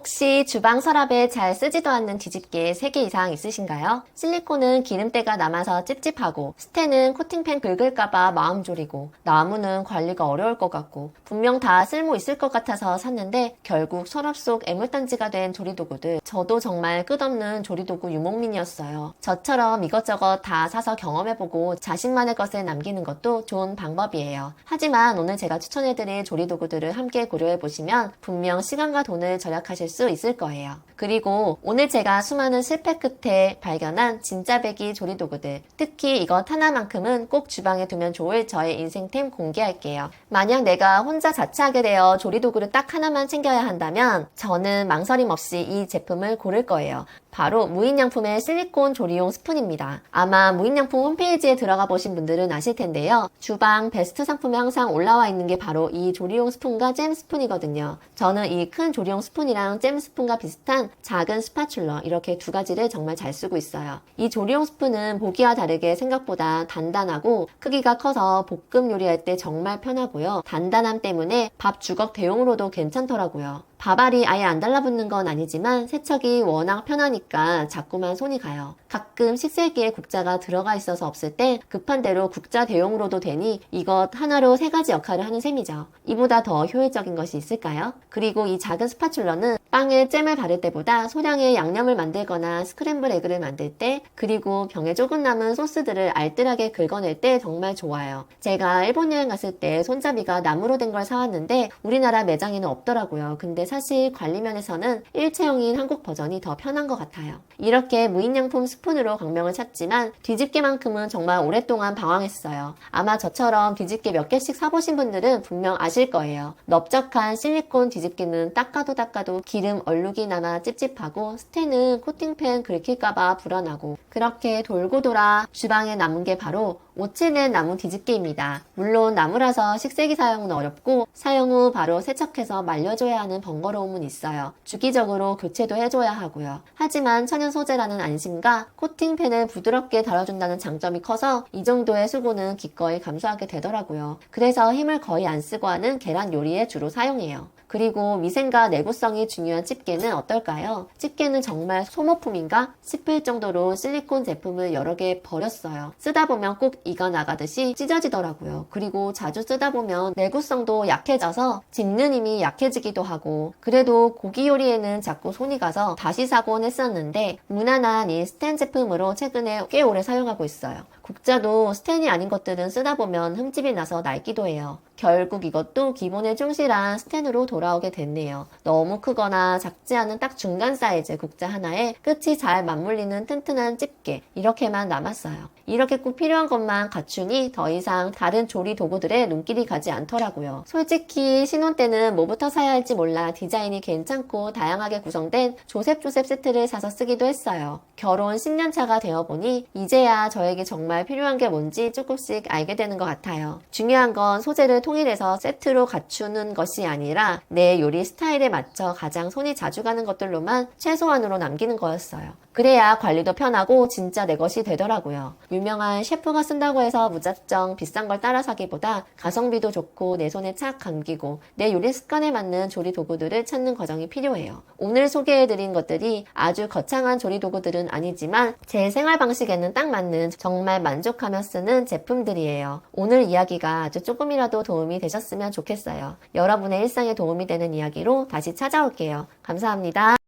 혹시 주방 서랍에 잘 쓰지도 않는 뒤집개 3개 이상 있으신가요? 실리콘은 기름때가 남아서 찝찝하고 스텐은 코팅팬 긁을까봐 마음 졸이고 나무는 관리가 어려울 것 같고 분명 다 쓸모 있을 것 같아서 샀는데 결국 서랍 속 애물단지가 된 조리도구들 저도 정말 끝없는 조리도구 유목민이었어요. 저처럼 이것저것 다 사서 경험해보고 자신만의 것을 남기는 것도 좋은 방법이에요. 하지만 오늘 제가 추천해드릴 조리도구들을 함께 고려해보시면 분명 시간과 돈을 절약하실 수 있을 거예요. 그리고 오늘 제가 수많은 실패 끝에 발견한 진짜 배기 조리 도구들, 특히 이것 하나만큼은 꼭 주방에 두면 좋을 저의 인생템 공개할게요. 만약 내가 혼자 자취하게 되어 조리 도구를 딱 하나만 챙겨야 한다면 저는 망설임 없이 이 제품을 고를 거예요. 바로 무인양품의 실리콘 조리용 스푼입니다. 아마 무인양품 홈페이지에 들어가 보신 분들은 아실 텐데요. 주방 베스트 상품에 항상 올라와 있는 게 바로 이 조리용 스푼과 잼 스푼이거든요. 저는 이 큰 조리용 스푼이랑 잼 스푼과 비슷한 작은 스파츌러 이렇게 두 가지를 정말 잘 쓰고 있어요. 이 조리용 스푼은 보기와 다르게 생각보다 단단하고 크기가 커서 볶음 요리할 때 정말 편하고요. 단단함 때문에 밥 주걱 대용으로도 괜찮더라고요. 밥알이 아예 안 달라붙는 건 아니지만 세척이 워낙 편하니까 자꾸만 손이 가요. 가끔 식세기에 국자가 들어가 있어서 없을 때 급한 대로 국자 대용으로도 되니 이것 하나로 세 가지 역할을 하는 셈이죠. 이보다 더 효율적인 것이 있을까요? 그리고 이 작은 스파츌러는 빵에 잼을 바를 때보다 소량의 양념을 만들거나 스크램블 에그를 만들 때 그리고 병에 조금 남은 소스들을 알뜰하게 긁어낼 때 정말 좋아요. 제가 일본 여행 갔을 때 손잡이가 나무로 된 걸 사왔는데 우리나라 매장에는 없더라고요. 근데 사실 관리 면에서는 일체형인 한국 버전이 더 편한 것 같아요. 이렇게 무인양품 스푼으로 광명을 찾지만 뒤집개만큼은 정말 오랫동안 방황했어요. 아마 저처럼 뒤집개 몇 개씩 사보신 분들은 분명 아실 거예요. 넓적한 실리콘 뒤집개는 닦아도 닦아도 기름 얼룩이 남아 찝찝하고 스테는 코팅팬 긁힐까봐 불안하고 그렇게 돌고 돌아 주방에 남은 게 바로 오치는 나무 뒤집개입니다. 물론 나무라서 식세기 사용은 어렵고 사용 후 바로 세척해서 말려줘야 하는 번거로움은 있어요. 주기적으로 교체도 해줘야 하고요. 하지만 천연 소재라는 안심과 코팅팬을 부드럽게 달아준다는 장점이 커서 이 정도의 수고는 기꺼이 감수하게 되더라고요. 그래서 힘을 거의 안 쓰고 하는 계란 요리에 주로 사용해요. 그리고 위생과 내구성이 중요한 집게는 어떨까요? 집게는 정말 소모품인가 싶을 정도로 실리콘 제품을 여러 개 버렸어요. 쓰다 보면 꼭 이가 나가듯이 찢어지더라고요. 그리고 자주 쓰다 보면 내구성도 약해져서 집는 힘이 약해지기도 하고 그래도 고기 요리에는 자꾸 손이 가서 다시 사곤 했었는데 무난한 이 스텐 제품으로 최근에 꽤 오래 사용하고 있어요. 국자도 스텐이 아닌 것들은 쓰다 보면 흠집이 나서 낡기도 해요. 결국 이것도 기본에 충실한 스텐으로 돌아오게 됐네요. 너무 크거나 작지 않은 딱 중간 사이즈 국자 하나에 끝이 잘 맞물리는 튼튼한 집게 이렇게만 남았어요. 이렇게 꼭 필요한 것만 갖추니 더 이상 다른 조리 도구들에 눈길이 가지 않더라고요. 솔직히 신혼 때는 뭐부터 사야 할지 몰라 디자인이 괜찮고 다양하게 구성된 조셉조셉 세트를 사서 쓰기도 했어요. 결혼 10년 차가 되어 보니 이제야 저에게 정말 필요한 게 뭔지 조금씩 알게 되는 것 같아요. 중요한 건 소재를 통일해서 세트로 갖추는 것이 아니라 내 요리 스타일에 맞춰 가장 손이 자주 가는 것들로만 최소한으로 남기는 거였어요. 그래야 관리도 편하고 진짜 내 것이 되더라고요. 유명한 셰프가 쓴다고 해서 무작정 비싼 걸 따라 사기보다 가성비도 좋고 내 손에 착 감기고 내 요리 습관에 맞는 조리 도구들을 찾는 과정이 필요해요. 오늘 소개해드린 것들이 아주 거창한 조리 도구들은 아니지만 제 생활 방식에는 딱 맞는 정말 만족하며 쓰는 제품들이에요. 오늘 이야기가 아주 조금이라도 도움이 되셨으면 좋겠어요. 여러분의 일상에 도움이 되는 이야기로 다시 찾아올게요. 감사합니다.